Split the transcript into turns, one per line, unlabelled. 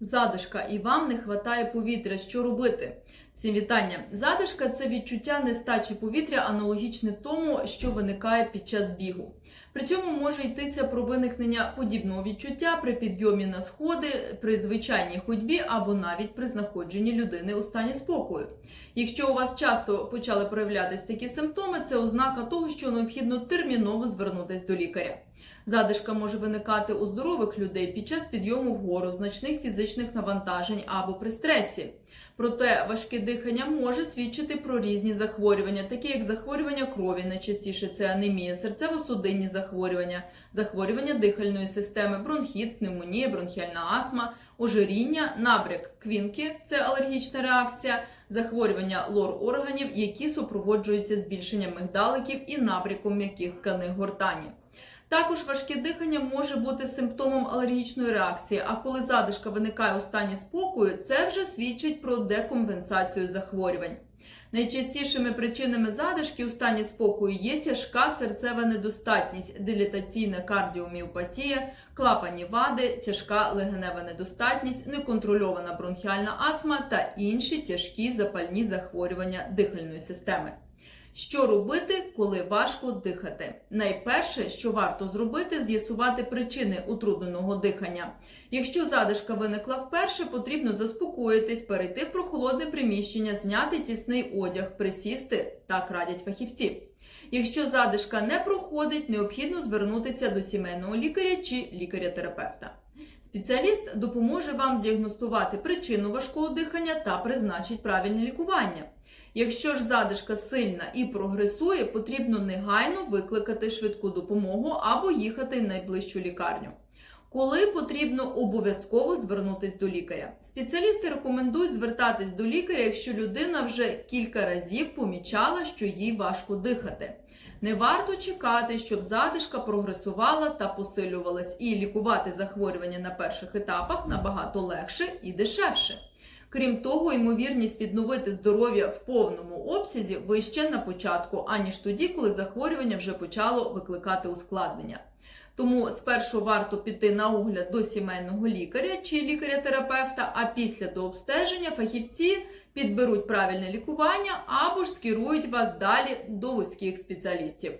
Задишка і вам не вистачає повітря. Що робити? Всім вітання. Задишка це відчуття нестачі повітря, аналогічне тому, що виникає під час бігу. При цьому може йтися про виникнення подібного відчуття при підйомі на сходи, при звичайній ходьбі або навіть при знаходженні людини у стані спокою. Якщо у вас часто почали проявлятись такі симптоми, це ознака того, що необхідно терміново звернутися до лікаря. Задишка може виникати у здорових людей під час підйому вгору, значних фізичних навантажень або при стресі. Проте важке дихання може свідчити про різні захворювання, такі як захворювання крові, найчастіше це анемія, серцево-судинні захворювання, захворювання дихальної системи, бронхіт, пневмонія, бронхіальна астма, ожиріння, набряк квінки це алергічна реакція, захворювання лор органів, які супроводжуються збільшенням мигдаликів і набряком м'яких тканин гортані. Також важке дихання може бути симптомом алергічної реакції, а коли задишка виникає у стані спокою, це вже свідчить про декомпенсацію захворювань. Найчастішими причинами задишки у стані спокою є тяжка серцева недостатність, дилітаційна кардіоміопатія, клапані вади, тяжка легенева недостатність, неконтрольована бронхіальна астма та інші тяжкі запальні захворювання дихальної системи. Що робити, коли важко дихати? Найперше, що варто зробити, з'ясувати причини утрудненого дихання. Якщо задишка виникла вперше, потрібно заспокоїтись, перейти в прохолодне приміщення, зняти тісний одяг, присісти, так радять фахівці. Якщо задишка не проходить, необхідно звернутися до сімейного лікаря чи лікаря-терапевта. Спеціаліст допоможе вам діагностувати причину важкого дихання та призначить правильне лікування. Якщо ж задишка сильна і прогресує, потрібно негайно викликати швидку допомогу або їхати в найближчу лікарню. Коли потрібно обов'язково звернутись до лікаря. Спеціалісти рекомендують звертатись до лікаря, якщо людина вже кілька разів помічала, що їй важко дихати. Не варто чекати, щоб задишка прогресувала та посилювалась, і лікувати захворювання на перших етапах набагато легше і дешевше. Крім того, ймовірність відновити здоров'я в повному обсязі вище на початку, аніж тоді, коли захворювання вже почало викликати ускладнення. Тому спершу варто піти на огляд до сімейного лікаря чи лікаря-терапевта, а після до обстеження фахівці підберуть правильне лікування або ж скерують вас далі до вузьких спеціалістів.